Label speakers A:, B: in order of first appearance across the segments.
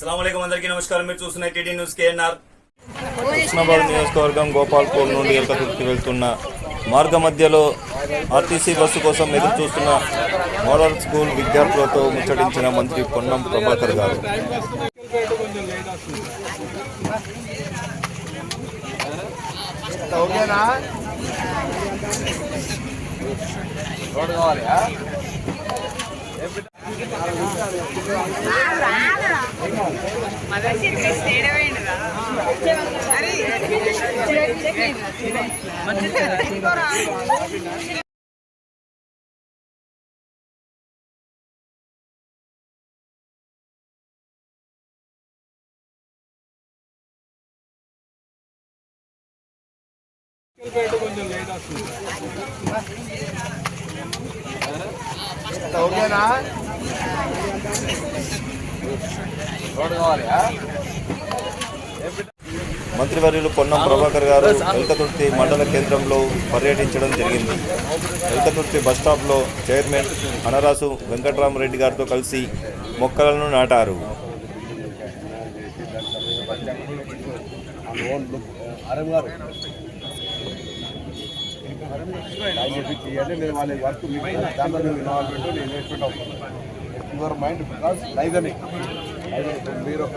A: నమస్కారం. మీరు చూస్తున్న టీడీ న్యూస్ కేఎన్ఆర్.
B: కృష్ణాబాద్ నియోజకవర్గం గోపాల్పూర్ నుండి ఎలకతుర్తికి వెళ్తున్న మార్గ మధ్యలో ఆర్టీసీ బస్సు కోసం ఎదురు చూస్తున్న మోడల్ స్కూల్ విద్యార్థులతో ముచ్చటించిన మంత్రి పొన్నం ప్రభాకర్ గారు. కొంచెం లేట్ వస్తుంది మంత్రివర్యులు పొన్నం ప్రభాకర్ గారు ఎలకతుర్తి మండల కేంద్రంలో పర్యటించడం జరిగింది. ఎలకతుర్తి బస్టాప్లో చైర్మన్ అనరాసు వెంకట్రామరెడ్డి గారితో కలిసి మొక్కలను నాటారు.
C: గారు. చెప్పి చేయండి నేను వాళ్ళ వర్క్ దాంట్లో నేను ఇన్వాల్వ్మెంట్ నేను ఇన్వెస్ట్మెంట్ అవుతాను యువర్ మైండ్ బికాస్ లైదని మీరు ఒక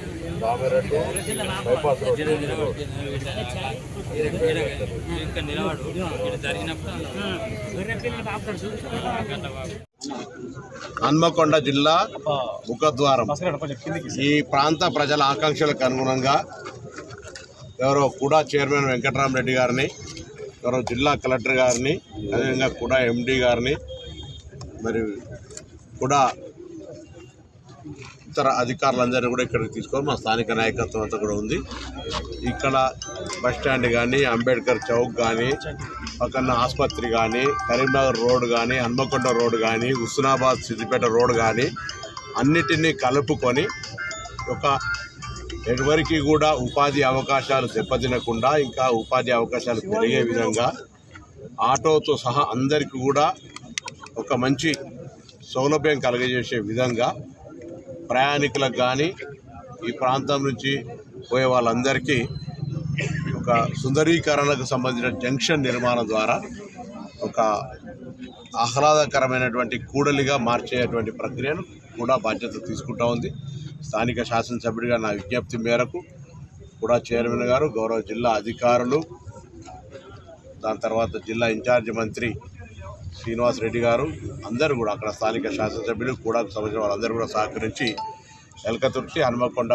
C: తప్పలేదు బైపాస్ రోడ్ హన్మకొండ జిల్లా ముఖద్వారం. ఈ ప్రాంత ప్రజల ఆకాంక్షలకు అనుగుణంగా ఎవరో కూడా చైర్మన్ వెంకటరామరెడ్డి గారిని ఎవరో జిల్లా కలెక్టర్ గారిని అదేవిధంగా కూడా ఎండి గారిని మరి కూడా ఇతర అధికారులందరినీ కూడా ఇక్కడికి తీసుకొని మా స్థానిక నాయకత్వం అంతా కూడా ఉంది. ఇక్కడ బస్ స్టాండ్ కానీ అంబేద్కర్ చౌక్ కానీ పక్కన ఆసుపత్రి కానీ కరీంనగర్ రోడ్ కానీ హన్మకొండ రోడ్ కానీ హుస్నాబాద్ సిద్దిపేట రోడ్ కానీ అన్నిటినీ కలుపుకొని ఒక ఎవరికి కూడా ఉపాధి అవకాశాలు దెబ్బతినకుండా ఇంకా ఉపాధి అవకాశాలు పెరిగే విధంగా ఆటోతో సహా అందరికీ కూడా ఒక మంచి సౌలభ్యం కలుగజేసే విధంగా ప్రయాణికులకు కానీ ఈ ప్రాంతం నుంచి పోయే వాళ్ళందరికీ ఒక సుందరీకరణకు సంబంధించిన జంక్షన్ నిర్మాణం ద్వారా ఒక ఆహ్లాదకరమైనటువంటి కూడలిగా మార్చేటువంటి ప్రక్రియను కూడా బాధ్యత తీసుకుంటా ఉంది. స్థానిక శాసనసభ్యుడిగా నా విజ్ఞప్తి మేరకు కూడా చైర్మన్ గారు గౌరవ జిల్లా అధికారులు దాని తర్వాత జిల్లా ఇన్ఛార్జి మంత్రి శ్రీనివాస్ రెడ్డి గారు అందరూ కూడా అక్కడ స్థానిక శాసనసభ్యులు కూడా సంబంధించిన వాళ్ళందరూ కూడా సహకరించి ఎలకతుర్తి హనుమకొండ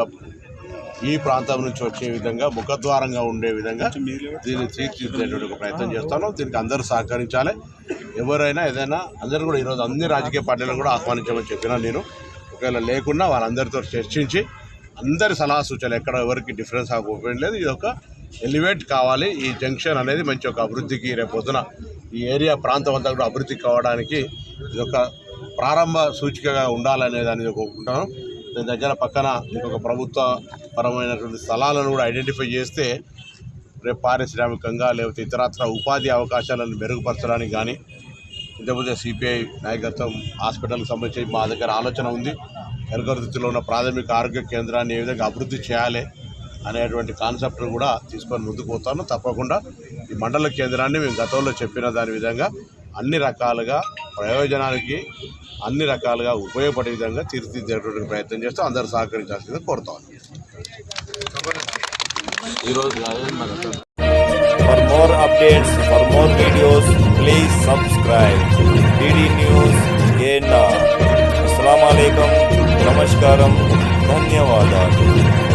C: ఈ ప్రాంతం నుంచి వచ్చే విధంగా ముఖద్వారంగా ఉండే విధంగా దీన్ని తీర్చిదిద్దేటువంటి ఒక ప్రయత్నం చేస్తాను. దీనికి అందరూ సహకరించాలి. ఎవరైనా ఏదైనా అందరూ కూడా ఈరోజు అన్ని రాజకీయ పార్టీలను కూడా ఆహ్వానించమని చెప్పినా నేను. ఒకవేళ లేకున్నా వాళ్ళందరితో చర్చించి అందరి సలహా సూచనలు ఎక్కడ ఎవరికి డిఫరెన్స్ ఆఫ్ లేదు. ఇది ఒక ఎలివేట్ కావాలి. ఈ జంక్షన్ అనేది మంచి ఒక అభివృద్ధికి రేపొద్దున ఈ ఏరియా ప్రాంతం అంతా కూడా అభివృద్ధి కావడానికి ఇది ఒక ప్రారంభ సూచికగా ఉండాలనే దాన్ని కోరుకుంటాను. దాని దగ్గర పక్కన ఇంకొక ప్రభుత్వ పరమైనటువంటి స్థలాలను కూడా ఐడెంటిఫై చేస్తే రేపు పారిశ్రామికంగా లేకపోతే ఇతరత్ర ఉపాధి అవకాశాలను మెరుగుపరచడానికి కానీ ఇంతకుముందే సిపిఐ నాయకత్వం హాస్పిటల్కి సంబంధించి మా దగ్గర ఆలోచన ఉంది. ఎరగరుతిలో ఉన్న ప్రాథమిక ఆరోగ్య కేంద్రాన్ని ఏ విధంగా అభివృద్ధి చేయాలి అనేటువంటి కాన్సెప్ట్ను కూడా తీసుకొని ముందుకు పోతాను. తప్పకుండా ఈ మండల కేంద్రాన్ని మేము గతంలో చెప్పిన దాని విధంగా అన్ని రకాలుగా ప్రయోజనానికి అన్ని రకాలుగా ఉపయోగపడే విధంగా తీర్చిదిద్దేటువంటి ప్రయత్నం చేస్తూ అందరూ సహకరించాల్సిందిగా కోరుతాను. ఈరోజు
B: For more updates, for more videos, please subscribe. DD News KNR. Assalamu alaikum, Namaskaram, ధన్యవాదాలు